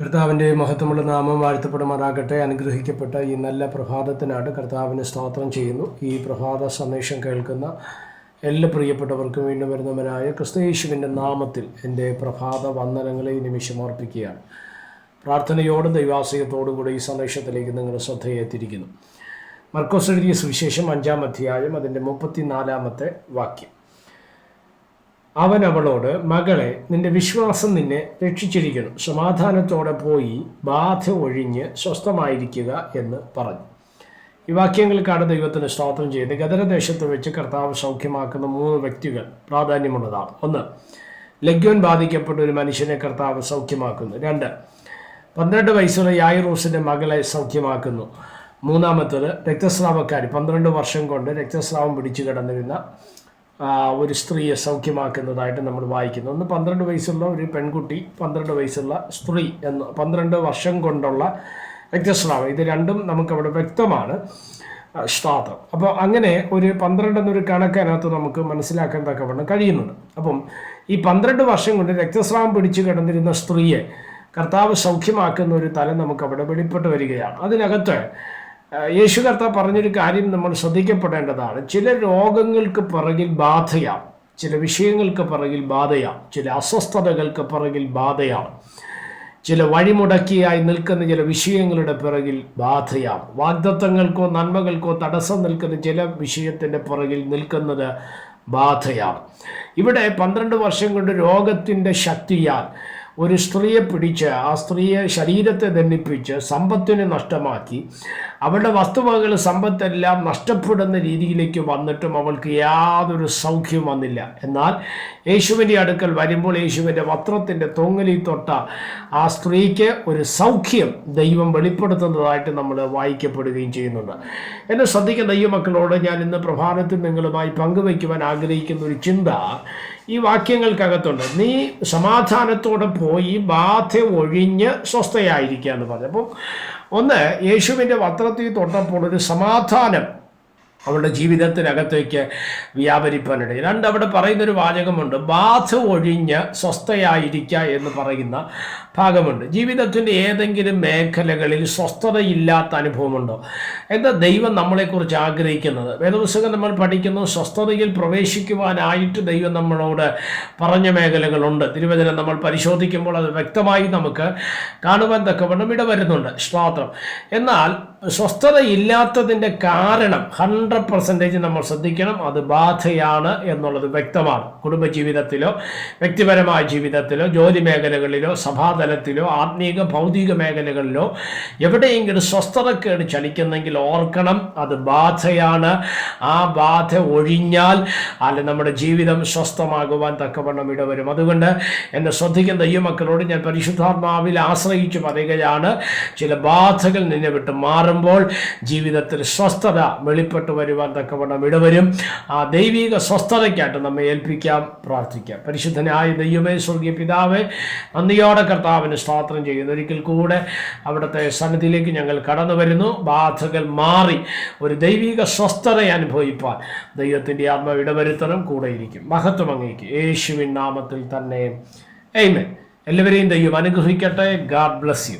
കർത്താവിന്റെ മഹത്വമുള്ള നാമം വാഴ്ത്തപ്പെടുമാറാകട്ടെ. അനുഗ്രഹിക്കപ്പെട്ട ഈ നല്ല പ്രഭാതത്തിനാണ് കർത്താവിന് സ്തോത്രം ചെയ്യുന്നു. ഈ പ്രഭാത സന്ദേശം കേൾക്കുന്ന എല്ലാ പ്രിയപ്പെട്ടവർക്കും വീണ്ടും വരുന്നവരായ ക്രിസ്തയേശുവിന്റെ നാമത്തിൽ എന്റെ പ്രഭാത വന്ദനങ്ങളെ നിമിഷം അർപ്പിക്കുകയാണ്. പ്രാർത്ഥനയോടും ദൈവാശ്രയത്തോടും കൂടെ ഈ സന്ദേശത്തിലേക്ക് നിങ്ങൾ ശ്രദ്ധയെ തിരിക്കുന്നു മർക്കോസ് എഴുതിയ സുവിശേഷം അഞ്ചാം അധ്യായം അതിന്റെ മുപ്പത്തിനാലാമത്തെ വാക്യം. അവൻ അവളോട് മകളെ നിന്റെ വിശ്വാസം നിന്നെ രക്ഷിച്ചിരിക്കുന്നു. സമാധാനത്തോടെ പോയി ബാധ ഒഴിഞ്ഞ് സ്വസ്ഥമായിരിക്കുക എന്ന് പറഞ്ഞു. ഈ വാക്യങ്ങൾക്കാണ് ദൈവത്തിന് സ്തോത്രം ചെയ്ത് ഗദരദേശത്ത് വെച്ച് കർത്താവ് സൗഖ്യമാക്കുന്ന മൂന്ന് വ്യക്തികൾ പ്രാധാന്യമുള്ളതാണ്. ഒന്ന് ലഗ്യോൻ ബാധിക്കപ്പെട്ട ഒരു മനുഷ്യനെ കർത്താവ് സൗഖ്യമാക്കുന്നു. രണ്ട് പന്ത്രണ്ട് വയസ്സുള്ള യായിറൂസിന്റെ മകളെ സൗഖ്യമാക്കുന്നു. മൂന്നാമത്തത് രക്തസ്രാവക്കാരി. പന്ത്രണ്ട് വർഷം കൊണ്ട് രക്തസ്രാവം പിടിച്ചു കിടന്നിരുന്ന ഒരു സ്ത്രീയെ സൗഖ്യമാക്കുന്നതായിട്ട് നമ്മൾ വായിക്കുന്നു. ഒന്ന് പന്ത്രണ്ട് വയസ്സുള്ള ഒരു പെൺകുട്ടി പന്ത്രണ്ട് വയസ്സുള്ള സ്ത്രീ എന്ന് പന്ത്രണ്ട് വർഷം കൊണ്ടുള്ള രക്തസ്രാവം ഇത് രണ്ടും നമുക്കവിടെ വ്യക്തമാണ്. ശ്രാദ്ധം അപ്പോൾ അങ്ങനെ ഒരു പന്ത്രണ്ട് എന്നൊരു കണക്ക് അതിനകത്ത് നമുക്ക് മനസ്സിലാക്കാൻ തക്കവണ്ണം കഴിയുന്നുണ്ട്. അപ്പം ഈ പന്ത്രണ്ട് വർഷം കൊണ്ട് രക്തസ്രാവം പിടിച്ചു കിടന്നിരുന്ന സ്ത്രീയെ കർത്താവ് സൗഖ്യമാക്കുന്ന ഒരു തലം നമുക്കവിടെ വെളിപ്പെട്ട് വരികയാണ്. അതിനകത്ത് യേശു കർത്താവ് പറഞ്ഞൊരു കാര്യം നമ്മൾ ശ്രദ്ധിക്കപ്പെടേണ്ടതാണ്. ചില രോഗങ്ങൾക്ക് പിറകിൽ ബാധയാണ്. ചില വിഷയങ്ങൾക്ക് പിറകിൽ ബാധയാണ്. ചില അസ്വസ്ഥതകൾക്ക് പിറകിൽ ബാധയാണ്. ചില വഴിമുടക്കിയായി നിൽക്കുന്ന ചില വിഷയങ്ങളുടെ പിറകിൽ ബാധയാണ്. വാഗ്ദത്തങ്ങൾക്കോ നന്മകൾക്കോ തടസ്സം നിൽക്കുന്ന ചില വിഷയത്തിന്റെ പിറകിൽ നിൽക്കുന്നത് ബാധയാണ്. ഇവിടെ പന്ത്രണ്ട് വർഷം കൊണ്ട് രോഗത്തിന്റെ ശക്തിയാൽ ഒരു സ്ത്രീയെ പിടിച്ച് ആ സ്ത്രീയെ ശരീരത്തെ ദണ്ഡിപ്പിച്ച് സമ്പത്തിനെ നഷ്ടമാക്കി. അവളുടെ വസ്തുവകകൾ സമ്പത്തെല്ലാം നഷ്ടപ്പെടുന്ന രീതിയിലേക്ക് വന്നിട്ടും അവൾക്ക് യാതൊരു സൗഖ്യം വന്നില്ല. എന്നാൽ യേശുവിന്റെ അടുക്കൽ വരുമ്പോൾ യേശുവിന്റെ വസ്ത്രത്തിന്റെ തൊങ്ങലിൽ തൊട്ട ആ സ്ത്രീക്ക് ഒരു സൗഖ്യം ദൈവം വെളിപ്പെടുത്തുന്നതായിട്ട് നമ്മൾ വായിക്കപ്പെടുകയും ചെയ്യുന്നുണ്ട്. എന്നെ ശ്രദ്ധിക്കുന്ന ദൈവമക്കളോട് ഞാൻ ഇന്ന് പ്രഭാതത്തിൽ നിങ്ങളുമായി പങ്കുവയ്ക്കുവാൻ ആഗ്രഹിക്കുന്ന ഒരു ചിന്ത ഈ വാക്യങ്ങൾക്കകത്തുണ്ട്. നീ സമാധാനത്തോടെ പോയി ബാധ ഒഴിഞ്ഞ് സ്വസ്ഥയായിരിക്കുക എന്ന് പറഞ്ഞു. അപ്പം ഒന്ന് യേശുവിന്റെ വസ്ത്രത്തിൽ തൊട്ടപ്പോൾ ഒരു സമാധാനം അവളുടെ ജീവിതത്തിനകത്തേക്ക് വ്യാപരിപ്പാനിടയിൽ രണ്ട് അവിടെ പറയുന്നൊരു വാചകമുണ്ട് ബാധ ഒഴിഞ്ഞ് സ്വസ്ഥയായിരിക്കുക എന്ന് പറയുന്ന ഭാഗമുണ്ട്. ജീവിതത്തിന്റെ ഏതെങ്കിലും മേഖലകളിൽ സ്വസ്ഥതയില്ലാത്ത അനുഭവമുണ്ടോ? എന്താ ദൈവം നമ്മളെക്കുറിച്ച് ആഗ്രഹിക്കുന്നത്? വേദപുസ്തകം നമ്മൾ പഠിക്കുന്നു സ്വസ്ഥതയിൽ പ്രവേശിക്കുവാനായിട്ട് ദൈവം നമ്മളോട് പറഞ്ഞ മേഖലകളുണ്ട്. തിരുവചനം നമ്മൾ പരിശോധിക്കുമ്പോൾ അത് വ്യക്തമായി നമുക്ക് കാണുവാൻ തക്കവണ്ണം ഇടവരുന്നുണ്ട്. സ്തോത്രം എന്നാൽ സ്വസ്ഥതയില്ലാത്തതിന്റെ കാരണം ഹൺഡ്രഡ് പെർസെന്റേജ് നമ്മൾ ശ്രദ്ധിക്കണം അത് ബാധയാണ് എന്നുള്ളത് വ്യക്തമാണ്. കുടുംബജീവിതത്തിലോ വ്യക്തിപരമായ ജീവിതത്തിലോ ജോലി മേഖലകളിലോ സഭാതലത്തിലോ ആത്മീക ഭൗതിക മേഖലകളിലോ എവിടെയെങ്കിലും സ്വസ്ഥതക്കേട് ചലിക്കുന്നെങ്കിൽ ഓർക്കണം അത് ബാധയാണ്. ആ ബാധ ഒഴിഞ്ഞാൽ അല്ല നമ്മുടെ ജീവിതം സ്വസ്ഥമാകുവാൻ തക്കവണ്ണം ഇടവരും. അതുകൊണ്ട് എന്നെ ശ്രദ്ധിക്കുന്ന ഈ മക്കളോട് ഞാൻ പരിശുദ്ധാത്മാവിൽ ആശ്രയിച്ച് പറയുകയാണ് ചില ബാധകൾ നിന്നെ വിട്ട് മാറുമ്പോൾ ജീവിതത്തിൽ സ്വസ്ഥത വെളിപ്പെട്ട് വരുവാൻ തക്കവണ്ണം ഇടവരും. ആ ദൈവിക സ്വസ്ഥതയ്ക്കായിട്ട് നമ്മെ ഏൽപ്പിക്കാം പ്രാർത്ഥിക്കാം. പരിശുദ്ധനായ ദൈവമേ സ്വർഗീയ പിതാവേ നന്ദിയോടെ കർത്താവിന് സ്തോത്രം ചെയ്യുന്നു. ഒരിക്കൽ കൂടെ അവിടുത്തെ സന്നിധിയിലേക്ക് ഞങ്ങൾ കടന്നു വരുന്നു. ബാധകൾ മാറി ഒരു ദൈവിക സ്വസ്ഥത അനുഭവിപ്പാൻ ദൈവത്തിന്റെ ആത്മ ഇടവരുത്തണം കൂടെയിരിക്കും മഹത്വം അങ്ങേക്ക്. യേശുവിൻ നാമത്തിൽ തന്നെ. എയ്മൻ എല്ലാവരെയും ദൈവം അനുഗ്രഹിക്കട്ടെ. God bless you